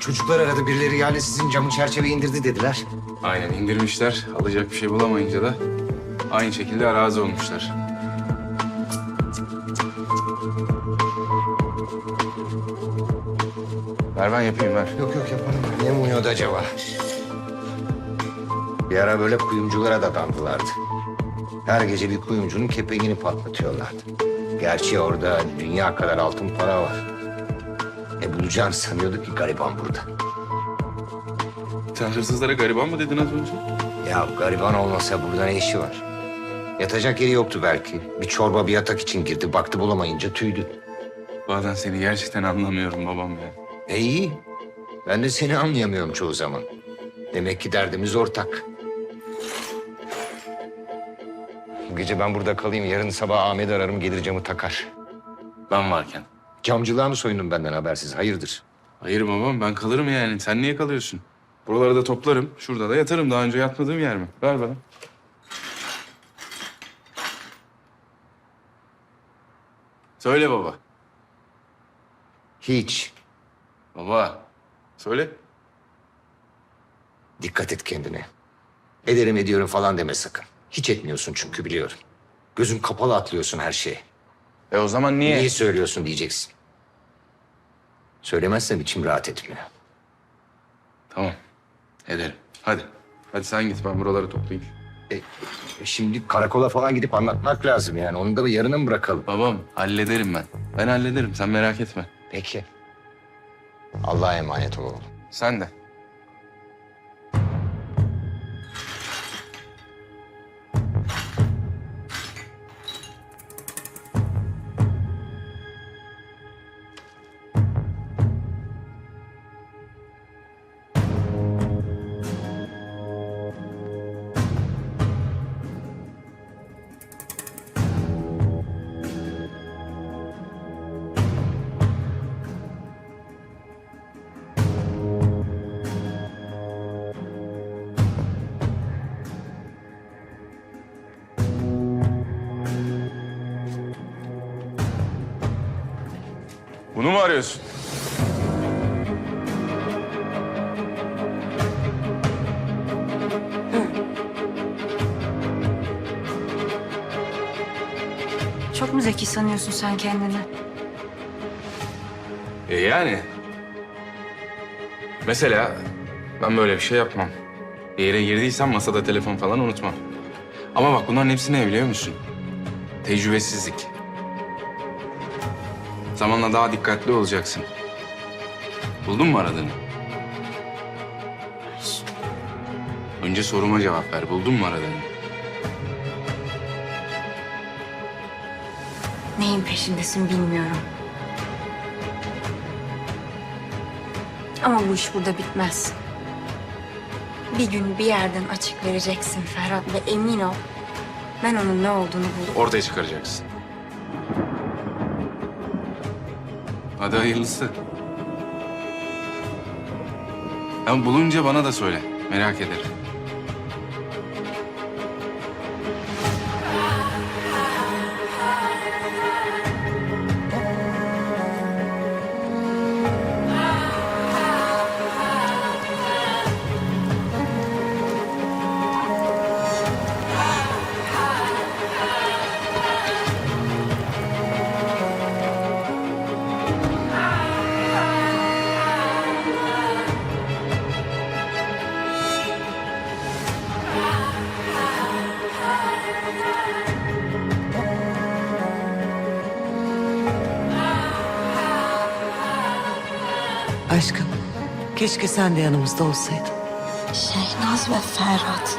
Çocuklar aradı birileri yani sizin camın çerçeve indirdi dediler. Aynen indirmişler. Alacak bir şey bulamayınca da aynı şekilde arazi olmuşlar. Ver ben yapayım ver. Yok yok yaparım. Ne umuyordu acaba? Bir ara böyle kuyumculara da dandılardı. Her gece bir kuyumcunun kepeğini patlatıyorlardı. Gerçi orada dünya kadar altın para var. E bulacağını sanıyorduk ki gariban burada. Sen hırsızlara gariban mı dedin az önce? Ya gariban olmasa burada ne işi var? Yatacak yeri yoktu belki. Bir çorba bir yatak için girdi. Baktı bulamayınca tüydü. Bazen seni gerçekten anlamıyorum babam ya. E iyi. Ben de seni anlayamıyorum çoğu zaman. Demek ki derdimiz ortak. Bu gece ben burada kalayım. Yarın sabah Ahmet ararım gelir camı takar. Ben varken. Camcılığa mı soyundun benden habersiz? Hayırdır? Hayır babam ben kalırım yani. Sen niye kalıyorsun? Buraları da toplarım. Şurada da yatarım. Daha önce yatmadığım yer mi? Ver bana. Söyle baba. Hiç. Baba. Söyle. Dikkat et kendine. Ederim ediyorum falan deme sakın. Hiç etmiyorsun çünkü biliyorum. Gözün kapalı atlıyorsun her şeye. E o zaman niye? Niye söylüyorsun diyeceksin. Söylemezsem içim rahat etmiyor. Tamam. Ederim. Hadi. Hadi sen git ben buraları toplayayım. E, şimdi karakola falan gidip anlatmak lazım yani. Onu da yarına mı bırakalım? Babam hallederim ben. Ben hallederim sen merak etme. Peki. Allah'a emanet ol oğlum. Sen de. Bunu mu arıyorsun? Çok mu zeki sanıyorsun sen kendini? E yani. Mesela ben böyle bir şey yapmam. Bir yere girdiysem masada telefon falan unutmam. Ama bak bunların hepsi ne biliyor musun? Tecrübesizlik. Zamanla daha dikkatli olacaksın. Buldun mu aradığını? Önce soruma cevap ver. Buldun mu aradığını? Neyin peşindesin bilmiyorum. Ama bu iş burada bitmez. Bir gün bir yerden açık vereceksin Ferhat ve emin ol ben onun ne olduğunu bulup Ortaya çıkaracaksın. Hadi hayırlısı. Ama bulunca bana da söyle. Merak ederim. Aşkım, keşke sen de yanımızda olsaydın. Şehnaz ve Ferhat.